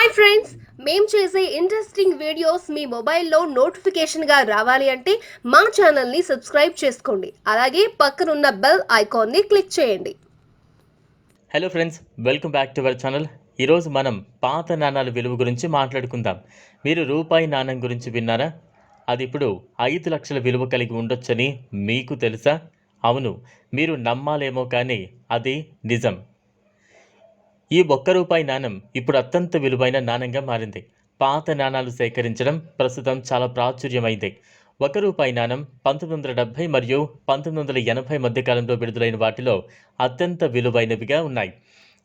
Hi friends మేము చేసే interesting videos మీ మొబైల్లో నోటిఫికేషన్గా రావాలి అంటే మా ఛానల్ని సబ్స్క్రైబ్ చేసుకోండి. అలాగే పక్కనున్న బెల్ ఐకాన్ని క్లిక్ చేయండి. Hello friends welcome back to our channel ఈరోజు మనం పాత నాణాల విలువ గురించి మాట్లాడుకుందాం. మీరు రూపాయి నాణం గురించి విన్నారా? అది ఇప్పుడు ఐదు లక్షల విలువ కలిగి ఉండొచ్చని మీకు తెలుసా? అవును మీరు నమ్మాలేమో కానీ అది నిజం. ఈ ఒక్క రూపాయి నాణం ఇప్పుడు అత్యంత విలువైన నాణంగా మారింది. పాత నాణాలు సేకరించడం ప్రస్తుతం చాలా ప్రాచుర్యమైంది. ఒక రూపాయి నాణం పంతొమ్మిది వందల డెబ్బై మరియు పంతొమ్మిది వందల ఎనభై మధ్యకాలంలో విడుదలైన వాటిలో అత్యంత విలువైనవిగా ఉన్నాయి.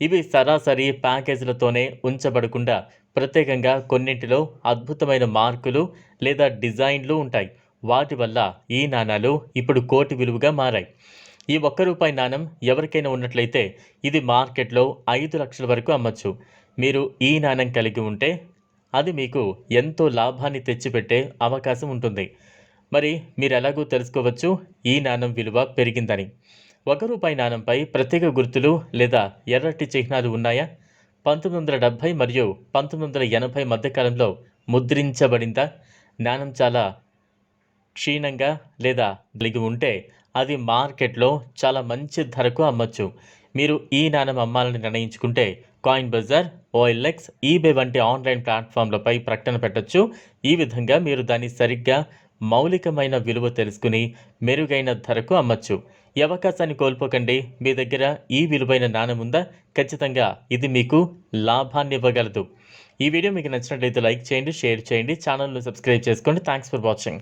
ఇవి సరాసరి ప్యాకేజీలతోనే ఉంచబడకుండా ప్రత్యేకంగా కొన్నింటిలో అద్భుతమైన మార్కులు లేదా డిజైన్లు ఉంటాయి. వాటి వల్ల ఈ నాణాలు ఇప్పుడు కోటి విలువగా మారాయి. ఈ ఒక్క రూపాయి నాణం ఎవరికైనా ఉన్నట్లయితే ఇది మార్కెట్లో ఐదు లక్షల వరకు అమ్మచ్చు. మీరు ఈ నాణం కలిగి ఉంటే అది మీకు ఎంతో లాభాన్ని తెచ్చిపెట్టే అవకాశం ఉంటుంది. మరి మీరు ఎలాగో తెలుసుకోవచ్చు ఈ నాణం విలువ పెరిగిందని. ఒక రూపాయి నాణంపై ప్రత్యేక గుర్తులు లేదా ఎర్రటి చిహ్నాలు ఉన్నాయా? పంతొమ్మిది వందల డెబ్భై మరియు పంతొమ్మిది వందల ఎనభై మధ్యకాలంలో ముద్రించబడిందా? నాణం చాలా క్షీణంగా లేదా కలిగి ఉంటే అది మార్కెట్లో చాలా మంచి ధరకు అమ్మచ్చు. మీరు ఈ నాణం అమ్మాలని నిర్ణయించుకుంటే కాయిన్ బజార్ ఓఎల్ఎక్స్ ఈబే వంటి ఆన్లైన్ ప్లాట్ఫామ్లపై ప్రకటన పెట్టొచ్చు. ఈ విధంగా మీరు దాన్ని సరిగ్గా మౌలికమైన విలువ తెలుసుకుని మెరుగైన ధరకు అమ్మచ్చు. ఈ అవకాశాన్ని కోల్పోకండి. మీ దగ్గర ఈ విలువైన నాణం ఉందా? ఖచ్చితంగా ఇది మీకు లాభాన్ని ఇవ్వగలదు. ఈ వీడియో మీకు నచ్చినట్లయితే లైక్ చేయండి షేర్ చేయండి ఛానల్ను సబ్స్క్రైబ్ చేసుకోండి. Thanks for watching.